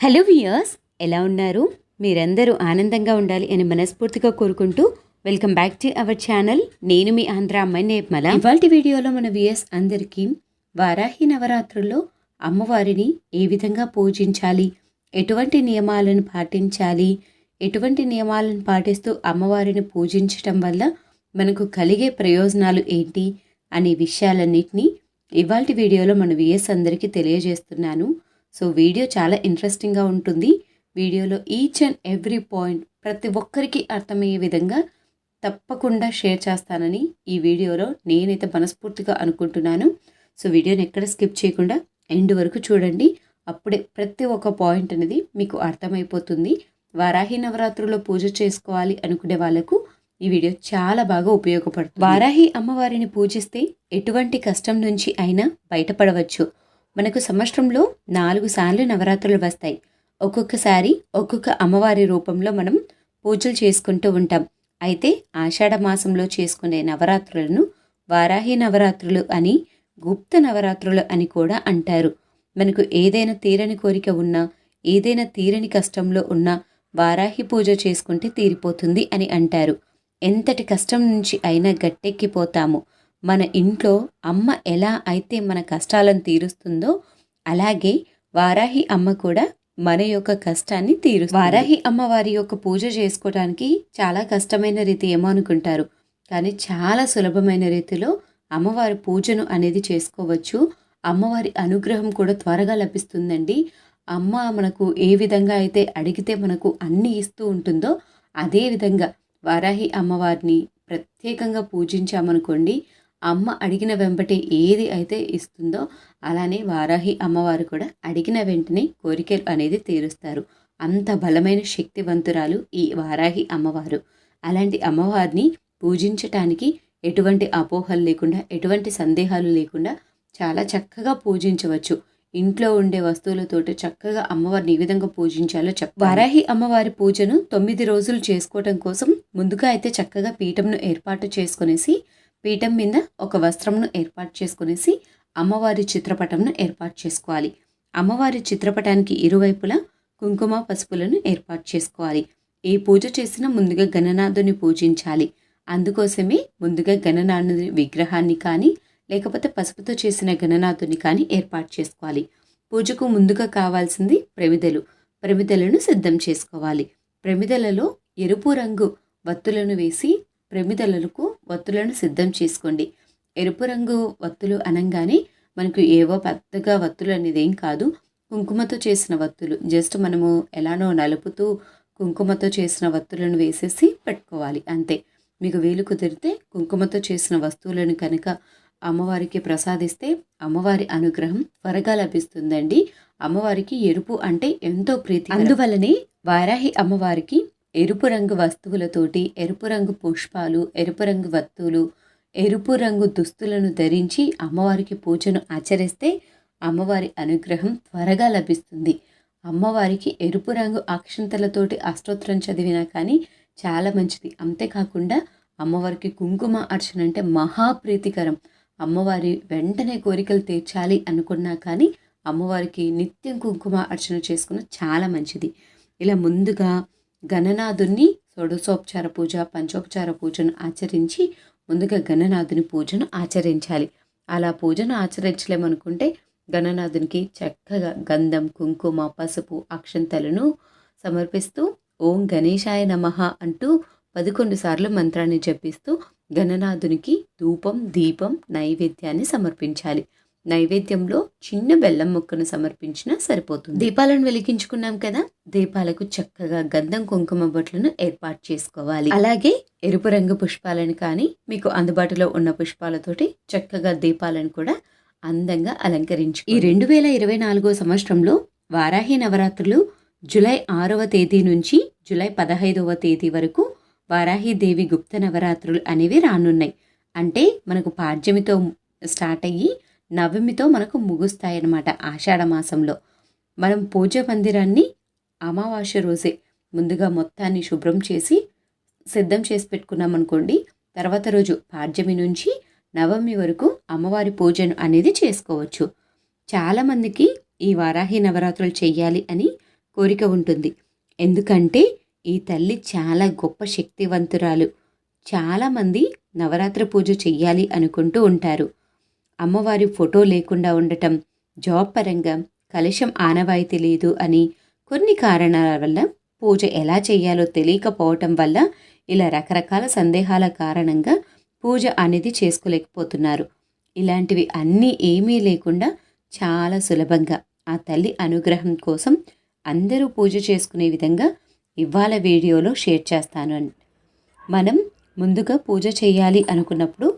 Hello viewers ఎలా ఉన్నారు? మీరందరూ ఆనందంగా ఉండాలి అని మనస్ఫూర్తిగా కోరుకుంటూ welcome back to our channel. నేను మీ ఆంధ్ర అమ్మాయి నేర్మల. ఇవాళ వీడియోలో మన వియర్స్ అందరికీ వారాహి నవరాత్రుల్లో అమ్మవారిని ఏ విధంగా పూజించాలి? ఎటువంటి నియమాలను పాటించాలి? ఎటువంటి నియమాలను పాటిస్తూ అమ్మవారిని పూజించటం వల్ల మనకు కలిగే ప్రయోజనాలు ఏంటి? అనే విషయాలన్నింటినీ ఇవాళ వీడియోలో మన విఎస్ అందరికీ తెలియజేస్తున్నాను. సో వీడియో చాలా ఇంట్రెస్టింగ్గా ఉంటుంది. వీడియోలో ఈచ్ అండ్ ఎవ్రీ పాయింట్ ప్రతి ఒక్కరికి అర్థమయ్యే విధంగా తప్పకుండా షేర్ చేస్తానని ఈ వీడియోలో నేనైతే మనస్ఫూర్తిగా అనుకుంటున్నాను. సో వీడియోని ఎక్కడ స్కిప్ చేయకుండా ఎండ్ వరకు చూడండి. అప్పుడే ప్రతి ఒక్క పాయింట్ అనేది మీకు అర్థమైపోతుంది. వారాహి నవరాత్రుల్లో పూజ చేసుకోవాలి అనుకునే వాళ్ళకు ఈ వీడియో చాలా బాగా ఉపయోగపడుతుంది. వారాహి అమ్మవారిని పూజిస్తే ఎటువంటి కష్టం నుంచి అయినా బయటపడవచ్చు. మనకు సంవత్సరంలో నాలుగు సార్లు నవరాత్రులు వస్తాయి. ఒక్కొక్కసారి ఒక్కొక్క అమ్మవారి రూపంలో మనం పూజలు చేసుకుంటూ ఉంటాం. అయితే ఆషాఢ మాసంలో చేసుకునే నవరాత్రులను వారాహి నవరాత్రులు అని గుప్త నవరాత్రులు అని కూడా అంటారు. మనకు ఏదైనా తీరని కోరిక ఉన్నా ఏదైనా తీరని కష్టంలో ఉన్నా వారాహి పూజ చేసుకుంటే తీరిపోతుంది అని అంటారు. ఎంతటి కష్టం నుంచి అయినా గట్టెక్కిపోతాము. మన ఇంట్లో అమ్మ ఎలా అయితే మన కష్టాలను తీరుస్తుందో అలాగే వారాహి అమ్మ కూడా మన యొక్క కష్టాన్ని తీరు వారాహి అమ్మ వారి యొక్క పూజ చేసుకోవడానికి చాలా కష్టమైన రీతి ఏమో అనుకుంటారు. కానీ చాలా సులభమైన రీతిలో అమ్మవారి పూజను అనేది చేసుకోవచ్చు. అమ్మవారి అనుగ్రహం కూడా త్వరగా లభిస్తుందండి. అమ్మ మనకు ఏ విధంగా అయితే అడిగితే మనకు అన్ని ఇస్తూ ఉంటుందో అదే విధంగా వారాహి అమ్మవారిని ప్రత్యేకంగా పూజించామనుకోండి అమ్మ అడిగిన వెంబటి ఏది అయితే ఇస్తుందో అలానే వారాహి అమ్మవారు కూడా అడిగిన వెంటనే కోరికలు అనేది తీరుస్తారు. అంత బలమైన శక్తివంతురాలు ఈ వారాహి అమ్మవారు. అలాంటి అమ్మవారిని పూజించటానికి ఎటువంటి అపోహలు లేకుండా ఎటువంటి సందేహాలు లేకుండా చాలా చక్కగా పూజించవచ్చు. ఇంట్లో ఉండే వస్తువులతోటి చక్కగా అమ్మవారిని ఏ విధంగా పూజించాలో చెప్ వారాహి అమ్మవారి పూజను తొమ్మిది రోజులు చేసుకోవటం కోసం ముందుగా అయితే చక్కగా పీఠంను ఏర్పాటు చేసుకునేసి పీఠం మీద ఒక వస్త్రంను ఏర్పాటు చేసుకునేసి అమ్మవారి చిత్రపటంను ఏర్పాటు చేసుకోవాలి. అమ్మవారి చిత్రపటానికి ఇరువైపులా కుంకుమ పసుపులను ఏర్పాటు చేసుకోవాలి. ఏ పూజ చేసినా ముందుగా గణనాథుని పూజించాలి. అందుకోసమే ముందుగా గణనాథుని విగ్రహాన్ని కానీ లేకపోతే పసుపుతో చేసిన గణనాథుని కానీ ఏర్పాటు చేసుకోవాలి. పూజకు ముందుగా కావాల్సింది ప్రమిదలు. ప్రమిదలను సిద్ధం చేసుకోవాలి. ప్రమిదలలో ఎరుపు రంగు వత్తులను వేసి ప్రమిదలకు వత్తులను సిద్ధం చేసుకోండి. ఎరుపు రంగు వత్తులు అనగానే మనకు ఏవో పెద్దగా వత్తులు అనేది ఏం కాదు. కుంకుమతో చేసిన వత్తులు. జస్ట్ మనము ఎలానో నలుపుతూ కుంకుమతో చేసిన వత్తులను వేసేసి పెట్టుకోవాలి. అంతే. మీకు వీలు కుదిరితే కుంకుమతో చేసిన వస్తువులను కనుక అమ్మవారికి ప్రసాదిస్తే అమ్మవారి అనుగ్రహం త్వరగా లభిస్తుందండి. అమ్మవారికి ఎరుపు అంటే ఎంతో ప్రీతి అందువలనే వారాహి అమ్మవారికి ఎరుపు రంగు వస్తువులతోటి ఎరుపు రంగు పుష్పాలు ఎరుపు రంగు వత్తువులు ఎరుపు రంగు దుస్తులను ధరించి అమ్మవారికి పూజను ఆచరిస్తే అమ్మవారి అనుగ్రహం త్వరగా లభిస్తుంది. అమ్మవారికి ఎరుపు రంగు అక్షంతలతోటి అష్టోత్తరం చదివినా కానీ చాలా మంచిది. అంతేకాకుండా అమ్మవారికి కుంకుమ అర్చన అంటే మహాప్రీతికరం అమ్మవారి వెంటనే కోరికలు తీర్చాలి అనుకున్నా కానీ అమ్మవారికి నిత్యం కుంకుమ అర్చన చేసుకున్న చాలా మంచిది. ఇలా ముందుగా గణనాథుని షోడశోపచార పూజ పంచోపచార పూజను ఆచరించి ముందుగా గణనాథుని పూజను ఆచరించాలి. అలా పూజను ఆచరించలేమనుకుంటే గణనాథునికి చక్కగా గంధం కుంకుమ పసుపు అక్షంతలను సమర్పిస్తూ ఓం గణేశాయ నమః అంటూ పదకొండు సార్లు మంత్రాన్ని జపిస్తూ గణనాథునికి ధూపం దీపం నైవేద్యాన్ని సమర్పించాలి. నైవేద్యంలో చిన్న బెల్లం ముక్కను సమర్పించినా సరిపోతుంది. దీపాలను వెలిగించుకున్నాం కదా? దీపాలకు చక్కగా గంధం కుంకుమ బొట్లను ఏర్పాటు చేసుకోవాలి. అలాగే ఎరుపు రంగు పుష్పాలను కానీ మీకు అందుబాటులో ఉన్న పుష్పాలతోటి చక్కగా దీపాలను కూడా అందంగా అలంకరించు ఈ రెండు వేల ఇరవై నాలుగో సంవత్సరంలో వారాహి నవరాత్రులు జూలై ఆరవ తేదీ నుంచి జూలై పదహైదవ తేదీ వరకు వారాహిదేవి గుప్త నవరాత్రులు అనేవి రానున్నాయి. అంటే మనకు పాడ్యమితో స్టార్ట్ అయ్యి నవమితో మనకు ముగుస్తాయన్నమాట ఆషాఢ మాసంలో. మనం పూజ మందిరాన్ని అమావాస్య రోజే ముందుగా మొత్తాన్ని శుభ్రం చేసి సిద్ధం చేసి పెట్టుకున్నాం అనుకోండి తర్వాత రోజు పాడ్యమి నుంచి నవమి వరకు అమ్మవారి పూజను అనేది చేసుకోవచ్చు. చాలామందికి ఈ వారాహి నవరాత్రులు చేయాలి అని కోరిక ఉంటుంది. ఎందుకంటే ఈ తల్లి చాలా గొప్ప శక్తివంతురాలు. చాలామంది నవరాత్రి పూజ చెయ్యాలి అనుకుంటూ ఉంటారు. అమ్మవారి ఫోటో లేకుండా ఉండటం జాబ్ పరంగా కలశం ఆనవాయితీ లేదు అని కొన్ని కారణాల వల్ల పూజ ఎలా చేయాలో తెలియకపోవటం వల్ల ఇలా రకరకాల సందేహాల కారణంగా పూజ అనేది చేసుకోలేకపోతున్నారు. ఇలాంటివి అన్నీ ఏమీ లేకుండా చాలా సులభంగా ఆ తల్లి అనుగ్రహం కోసం అందరూ పూజ చేసుకునే విధంగా ఇవాళ వీడియోలో షేర్ చేస్తాను అని మనం ముందుగా పూజ చేయాలి అనుకున్నప్పుడు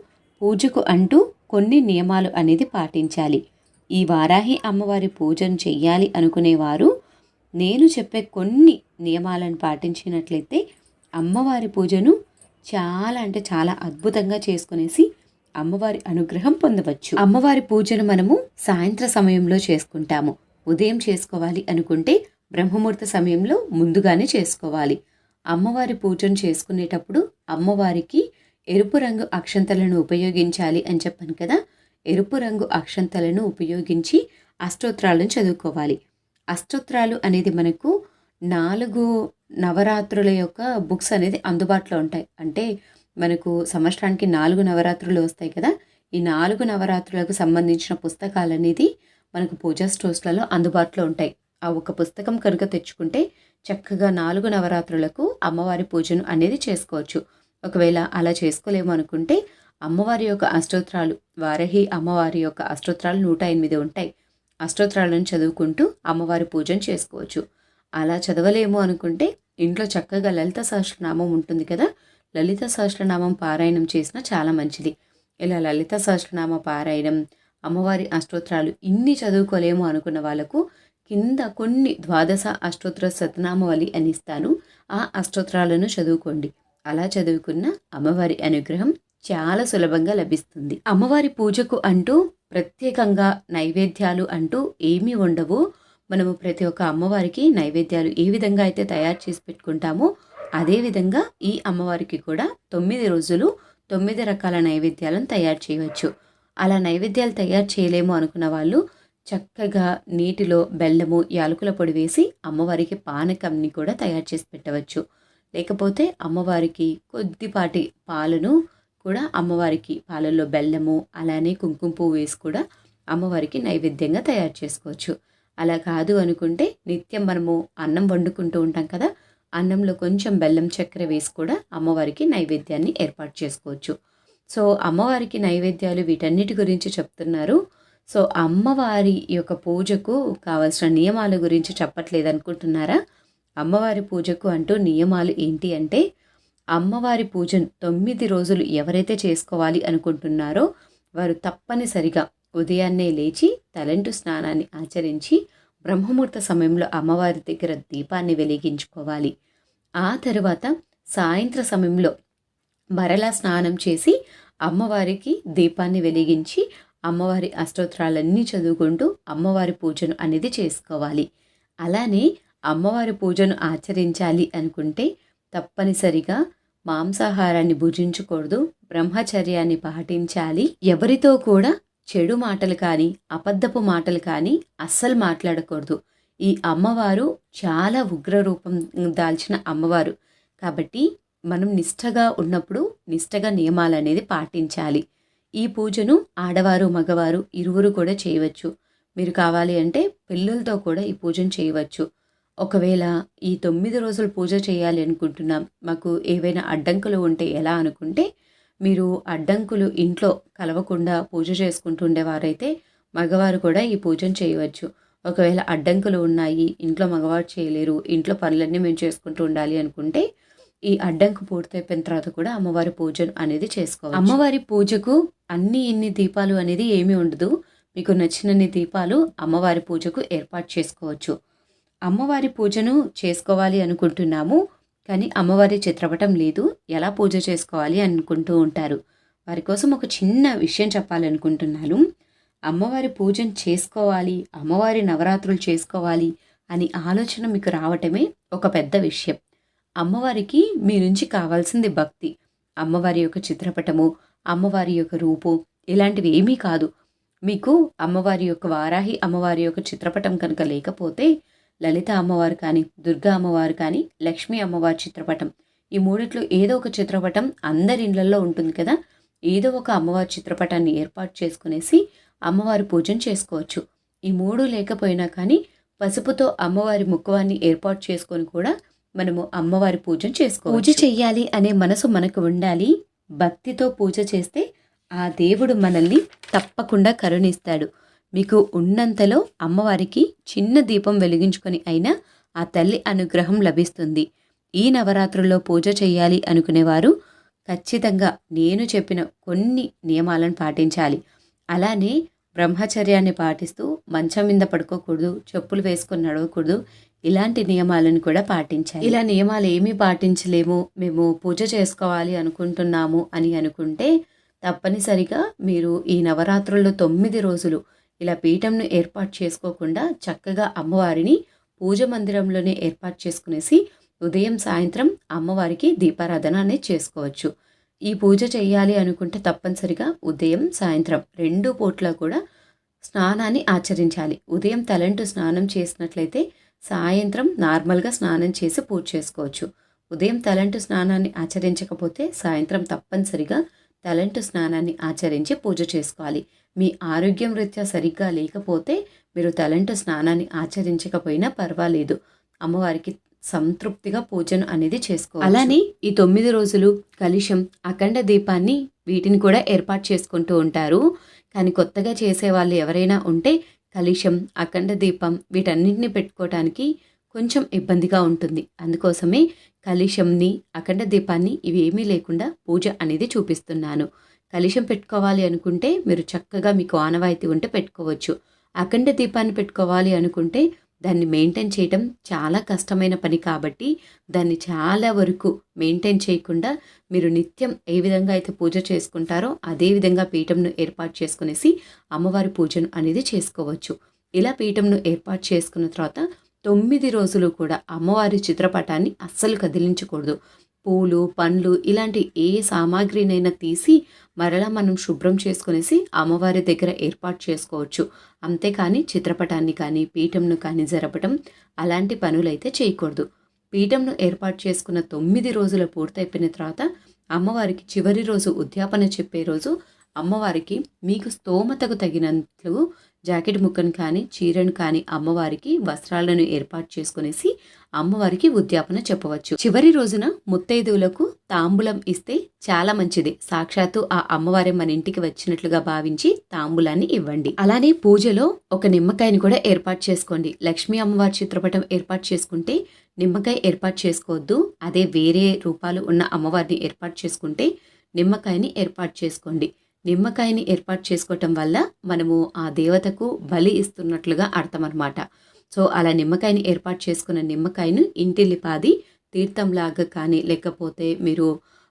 పూజకు అంటూ కొన్ని నియమాలు అనేది పాటించాలి. ఈ వారాహి అమ్మవారి పూజను చెయ్యాలి అనుకునేవారు. నేను చెప్పే కొన్ని నియమాలను పాటించినట్లయితే అమ్మవారి పూజను చాలా అంటే చాలా అద్భుతంగా చేసుకునేసి అమ్మవారి అనుగ్రహం పొందవచ్చు. అమ్మవారి పూజను మనము సాయంత్ర సమయంలో చేసుకుంటాము. ఉదయం చేసుకోవాలి అనుకుంటే బ్రహ్మముహూర్త సమయంలో ముందుగానే చేసుకోవాలి. అమ్మవారి పూజను చేసుకునేటప్పుడు అమ్మవారికి ఎరుపు రంగు అక్షంతలను ఉపయోగించాలి అని చెప్పాను కదా. ఎరుపు రంగు అక్షంతలను ఉపయోగించి అష్టోత్రాలను చదువుకోవాలి. అష్టోత్రాలు అనేది మనకు నాలుగు నవరాత్రుల యొక్క బుక్స్ అనేది అందుబాటులో ఉంటాయి. అంటే మనకు సంవత్సరానికి నాలుగు నవరాత్రులు వస్తాయి కదా. ఈ నాలుగు నవరాత్రులకు సంబంధించిన పుస్తకాలు అనేది మనకు పూజా స్టోర్స్లలో అందుబాటులో ఉంటాయి. ఆ ఒక పుస్తకం కనుక తెచ్చుకుంటే చక్కగా నాలుగు నవరాత్రులకు అమ్మవారి పూజను అనేది చేసుకోవచ్చు. ఒకవేళ అలా చేసుకోలేము అనుకుంటే అమ్మవారి యొక్క అష్టోత్రాలు వారహి అమ్మవారి యొక్క అష్టోత్రాలు నూట ఎనిమిది ఉంటాయి. అష్టోత్రాలను చదువుకుంటూ అమ్మవారి పూజను చేసుకోవచ్చు. అలా చదవలేము అనుకుంటే ఇంట్లో చక్కగా లలిత సహస్రనామం ఉంటుంది కదా? లలిత సహస్రనామం పారాయణం చేసినా చాలా మంచిది. ఇలా లలిత సహస్రనామ పారాయణం అమ్మవారి అష్టోత్రాలు ఇన్ని చదువుకోలేము అనుకున్న వాళ్ళకు కింద కొన్ని ద్వాదశ అష్టోత్తర శతనామవలి అని ఇస్తాను. ఆ అష్టోత్రాలను చదువుకోండి. అలా చదువుకున్న అమ్మవారి అనుగ్రహం చాలా సులభంగా లభిస్తుంది. అమ్మవారి పూజకు అంటూ ప్రత్యేకంగా నైవేద్యాలు అంటూ ఏమీ ఉండవు. మనము ప్రతి ఒక్క అమ్మవారికి నైవేద్యాలు ఏ విధంగా అయితే తయారు చేసి పెట్టుకుంటామో అదేవిధంగా ఈ అమ్మవారికి కూడా తొమ్మిది రోజులు తొమ్మిది రకాల నైవేద్యాలను తయారు చేయవచ్చు. అలా నైవేద్యాలు తయారు చేయలేము అనుకున్న వాళ్ళు చక్కగా నీటిలో బెల్లము యాలకుల పొడి వేసి అమ్మవారికి పానకంని కూడా తయారు చేసి పెట్టవచ్చు. లేకపోతే అమ్మవారికి కొద్దిపాటి పాలను కూడా అమ్మవారికి పాలల్లో బెల్లము అలానే కుంకుమ పువ్వు వేసి కూడా అమ్మవారికి నైవేద్యంగా తయారు చేసుకోవచ్చు. అలా కాదు అనుకుంటే నిత్యం మనము అన్నం వండుకుంటూ ఉంటాం కదా అన్నంలో కొంచెం బెల్లం చక్కెర వేసి కూడా అమ్మవారికి నైవేద్యాన్ని ఏర్పాటు చేసుకోవచ్చు. సో అమ్మవారికి నైవేద్యాలు వీటన్నిటి గురించి చెప్తున్నారు. సో అమ్మవారి యొక్క పూజకు కావలసిన నియమాల గురించి చెప్పట్లేదు అనుకుంటున్నారా అమ్మవారి పూజకు అంటూ నియమాలు ఏంటి అంటే అమ్మవారి పూజను తొమ్మిది రోజులు ఎవరైతే చేసుకోవాలి అనుకుంటున్నారో వారు తప్పనిసరిగా ఉదయాన్నే లేచి తలంటు స్నానాన్ని ఆచరించి బ్రహ్మముహూర్త సమయంలో అమ్మవారి దగ్గర దీపాన్ని వెలిగించుకోవాలి. ఆ తరువాత సాయంత్ర సమయంలో మరలా స్నానం చేసి అమ్మవారికి దీపాన్ని వెలిగించి అమ్మవారి అష్టోత్తరాలన్నీ చదువుకుంటూ అమ్మవారి పూజను అనేది చేసుకోవాలి. అలానే అమ్మవారి పూజను ఆచరించాలి అనుకుంటే తప్పనిసరిగా మాంసాహారాన్ని భుజించకూడదు బ్రహ్మచర్యాన్ని పాటించాలి. ఎవరితో కూడా చెడు మాటలు కానీ అబద్ధపు మాటలు కానీ అస్సలు మాట్లాడకూడదు. ఈ అమ్మవారు చాలా ఉగ్ర రూపం దాల్చిన అమ్మవారు. కాబట్టి మనం నిష్టగా ఉన్నప్పుడు నిష్టగా నియమాలు అనేది పాటించాలి. ఈ పూజను ఆడవారు మగవారు ఇరువురు కూడా చేయవచ్చు. మీరు కావాలి అంటే పిల్లలతో కూడా ఈ పూజను చేయవచ్చు. ఒకవేళ ఈ తొమ్మిది రోజులు పూజ చేయాలి అనుకుంటున్నాం మాకు ఏవైనా అడ్డంకులు ఉంటే ఎలా అనుకుంటే మీరు అడ్డంకులు ఇంట్లో కలవకుండా పూజ చేసుకుంటుండేవారైతే మగవారు కూడా ఈ పూజను చేయవచ్చు. ఒకవేళ అడ్డంకులు ఉన్నాయి ఇంట్లో మగవారు చేయలేరు ఇంట్లో పనులన్నీ మేము చేసుకుంటూ ఉండాలి అనుకుంటే ఈ అడ్డంకు పూర్తయిపోయిన తర్వాత కూడా అమ్మవారి పూజను అనేది చేసుకోవాలి అమ్మవారి పూజకు అన్ని ఇన్ని దీపాలు అనేది ఏమీ ఉండదు. మీకు నచ్చినన్ని దీపాలు అమ్మవారి పూజకు ఏర్పాటు చేసుకోవచ్చు. అమ్మవారి పూజను చేసుకోవాలి అనుకుంటున్నాము కానీ అమ్మవారి చిత్రపటం లేదు. ఎలా పూజ చేసుకోవాలి అనుకుంటూ ఉంటారు. వారి కోసం ఒక చిన్న విషయం చెప్పాలనుకుంటున్నాను. అమ్మవారి పూజను చేసుకోవాలి అమ్మవారి నవరాత్రులు చేసుకోవాలి అని ఆలోచన మీకు రావటమే ఒక పెద్ద విషయం. అమ్మవారికి మీ నుంచి కావాల్సింది భక్తి. అమ్మవారి యొక్క చిత్రపటము అమ్మవారి యొక్క రూపు ఇలాంటివి ఏమీ కాదు. మీకు అమ్మవారి యొక్క వారాహి అమ్మవారి యొక్క చిత్రపటం కనుక లేకపోతే లలిత అమ్మవారు కానీ దుర్గా అమ్మవారు కానీ లక్ష్మీ అమ్మవారి చిత్రపటం. ఈ మూడిట్లో ఏదో ఒక చిత్రపటం అందరి ఇళ్ళలో ఉంటుంది కదా? ఏదో ఒక అమ్మవారి చిత్రపటాన్ని ఏర్పాటు చేసుకునేసి అమ్మవారి పూజను చేసుకోవచ్చు. ఈ మూడు లేకపోయినా కానీ పసుపుతో అమ్మవారి ముఖవాన్ని ఏర్పాటు చేసుకొని కూడా మనము అమ్మవారి పూజను చేసుకో పూజ చెయ్యాలి అనే మనసు మనకు ఉండాలి. భక్తితో పూజ చేస్తే ఆ దేవుడు మనల్ని తప్పకుండా కరుణిస్తాడు. మీకు ఉన్నంతలో అమ్మవారికి చిన్న దీపం వెలిగించుకొని అయినా ఆ తల్లి అనుగ్రహం లభిస్తుంది. ఈ నవరాత్రుల్లో పూజ చేయాలి అనుకునేవారు ఖచ్చితంగా నేను చెప్పిన కొన్ని నియమాలను పాటించాలి. అలానే బ్రహ్మచర్యాన్ని పాటిస్తూ మంచం మీద పడుకోకూడదు చెప్పులు వేసుకొని నడవకూడదు ఇలాంటి నియమాలను కూడా పాటించాలి. ఇలా నియమాలు ఏమీ పాటించలేము మేము పూజ చేసుకోవాలి అనుకుంటున్నాము అని అనుకుంటే తప్పనిసరిగా మీరు ఈ నవరాత్రుల్లో తొమ్మిది రోజులు ఇలా పీఠంను ఏర్పాటు చేసుకోకుండా చక్కగా అమ్మవారిని పూజ మందిరంలోనే ఏర్పాటు చేసుకునేసి ఉదయం సాయంత్రం అమ్మవారికి దీపారాధన అనేది చేసుకోవచ్చు. ఈ పూజ చేయాలి అనుకుంటే తప్పనిసరిగా ఉదయం సాయంత్రం రెండు పూట్ల కూడా స్నానాన్ని ఆచరించాలి. ఉదయం తలంటు స్నానం చేసినట్లయితే సాయంత్రం నార్మల్గా స్నానం చేసి పూజ చేసుకోవచ్చు. ఉదయం తలంటు స్నానాన్ని ఆచరించకపోతే సాయంత్రం తప్పనిసరిగా తలంటు స్నానాన్ని ఆచరించి పూజ చేసుకోవాలి. మీ ఆరోగ్యం రీత్యా సరిగ్గా లేకపోతే మీరు తలంటు స్నానాన్ని ఆచరించకపోయినా పర్వాలేదు. అమ్మవారికి సంతృప్తిగా పూజను అనేది చేసుకో అలానే ఈ తొమ్మిది రోజులు కలిశం అఖండ దీపాన్ని వీటిని కూడా ఏర్పాటు చేసుకుంటూ ఉంటారు. కానీ కొత్తగా చేసే వాళ్ళు ఎవరైనా ఉంటే కలిశం అఖండ దీపం వీటన్నింటిని పెట్టుకోవటానికి కొంచెం ఇబ్బందిగా ఉంటుంది. అందుకోసమే కలిశంని అఖండ దీపాన్ని ఇవి ఏమీ లేకుండా పూజ అనేది చూపిస్తున్నాను. కలిశం పెట్టుకోవాలి అనుకుంటే మీరు చక్కగా మీకు ఆనవాయితీ ఉంటే పెట్టుకోవచ్చు. అఖండ దీపాన్ని పెట్టుకోవాలి అనుకుంటే దాన్ని మెయింటైన్ చేయటం చాలా కష్టమైన పని కాబట్టి దాన్ని చాలా వరకు మెయింటైన్ చేయకుండా మీరు నిత్యం ఏ విధంగా అయితే పూజ చేసుకుంటారో అదే విధంగా పీఠంను ఏర్పాటు చేసుకునేసి అమ్మవారి పూజను అనేది చేసుకోవచ్చు. ఇలా పీఠంను ఏర్పాటు చేసుకున్న తర్వాత తొమ్మిది రోజులు కూడా అమ్మవారి చిత్రపటాన్ని అస్సలు కదిలించకూడదు. పూలు పండ్లు ఇలాంటి ఏ సామాగ్రినైనా తీసి మరలా మనం శుభ్రం చేసుకునేసి అమ్మవారి దగ్గర ఏర్పాటు చేసుకోవచ్చు. అంతేకాని చిత్రపటాన్ని కానీ పీఠంను కానీ జరపటం అలాంటి పనులైతే చేయకూడదు. పీఠంను ఏర్పాటు చేసుకున్న తొమ్మిది రోజులు పూర్తయిపోయిన తర్వాత అమ్మవారికి చివరి రోజు ఉద్యాపన చెప్పే రోజు అమ్మవారికి మీకు స్తోమతకు తగినట్లు జాకెట్ ముక్కను కానీ చీరను కానీ అమ్మవారికి వస్త్రాలను ఏర్పాటు చేసుకునేసి అమ్మవారికి ఉద్యాపన చెప్పవచ్చు. చివరి రోజున ముత్తైదువులకు తాంబూలం ఇస్తే చాలా మంచిది. సాక్షాత్తు ఆ అమ్మవారే మన ఇంటికి వచ్చినట్లుగా భావించి తాంబూలాన్ని ఇవ్వండి. అలానే పూజలో ఒక నిమ్మకాయని కూడా ఏర్పాటు చేసుకోండి. లక్ష్మీ అమ్మవారి చిత్రపటం ఏర్పాటు చేసుకుంటే నిమ్మకాయ ఏర్పాటు చేసుకోవద్దు. అదే వేరే రూపాలు ఉన్న అమ్మవారిని ఏర్పాటు చేసుకుంటే నిమ్మకాయని ఏర్పాటు చేసుకోండి. నిమ్మకాయని ఏర్పాటు చేసుకోవటం వల్ల మనము ఆ దేవతకు బలి ఇస్తున్నట్లుగా అర్థం అనమాట సో అలా నిమ్మకాయని ఏర్పాటు చేసుకున్న నిమ్మకాయను ఇంటిల్లిపాది తీర్థంలాగా కానీ లేకపోతే మీరు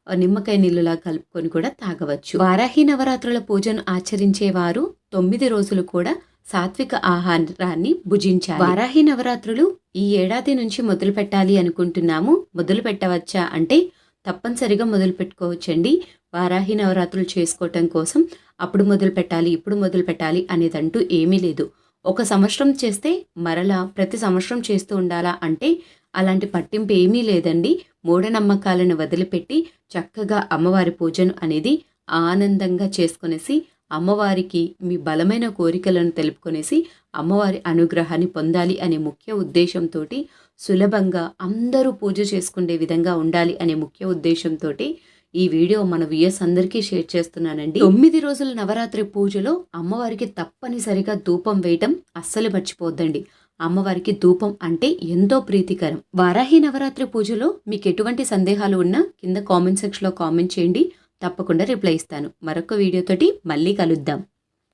నిమ్మకాయ నీళ్ళులా కలుపుకొని కూడా తాగవచ్చు. వారాహి నవరాత్రుల పూజను ఆచరించేవారు తొమ్మిది రోజులు కూడా సాత్విక ఆహారాన్ని భుజించాలి. వారాహి నవరాత్రులు ఈ ఏడాది నుంచి మొదలు పెట్టాలి అనుకుంటున్నాము. మొదలు పెట్టవచ్చా అంటే తప్పనిసరిగా మొదలు పెట్టుకోవచ్చండి వారాహి నవరాత్రులు చేసుకోవటం కోసం అప్పుడు మొదలు పెట్టాలి ఇప్పుడు మొదలు పెట్టాలి అనేదంటూ ఏమీ లేదు. ఒక సంవత్సరం చేస్తే మరలా ప్రతి సంవత్సరం చేస్తూ ఉండాలా అంటే అలాంటి పట్టింపు ఏమీ లేదండి. మూఢనమ్మకాలను వదిలిపెట్టి చక్కగా అమ్మవారి పూజను అనేది ఆనందంగా చేసుకునేసి అమ్మవారికి మీ బలమైన కోరికలను తెలుపుకొనేసి అమ్మవారి అనుగ్రహాన్ని పొందాలి అనే ముఖ్య ఉద్దేశంతో సులభంగా అందరూ పూజ చేసుకునే విధంగా ఉండాలి అనే ముఖ్య ఉద్దేశంతో ఈ వీడియో మన విఎస్ అందరికీ షేర్ చేస్తున్నానండి. తొమ్మిది రోజుల నవరాత్రి పూజలో అమ్మవారికి తప్పనిసరిగా ధూపం వేయటం అస్సలు మర్చిపోద్దండి అమ్మవారికి ధూపం అంటే ఎంతో ప్రీతికరం. వారాహి నవరాత్రి పూజలో మీకు ఎటువంటి సందేహాలు ఉన్నా కింద కామెంట్ సెక్షన్లో కామెంట్ చేయండి. తప్పకుండా రిప్లై ఇస్తాను. మరొక వీడియోతోటి మళ్ళీ కలుద్దాం.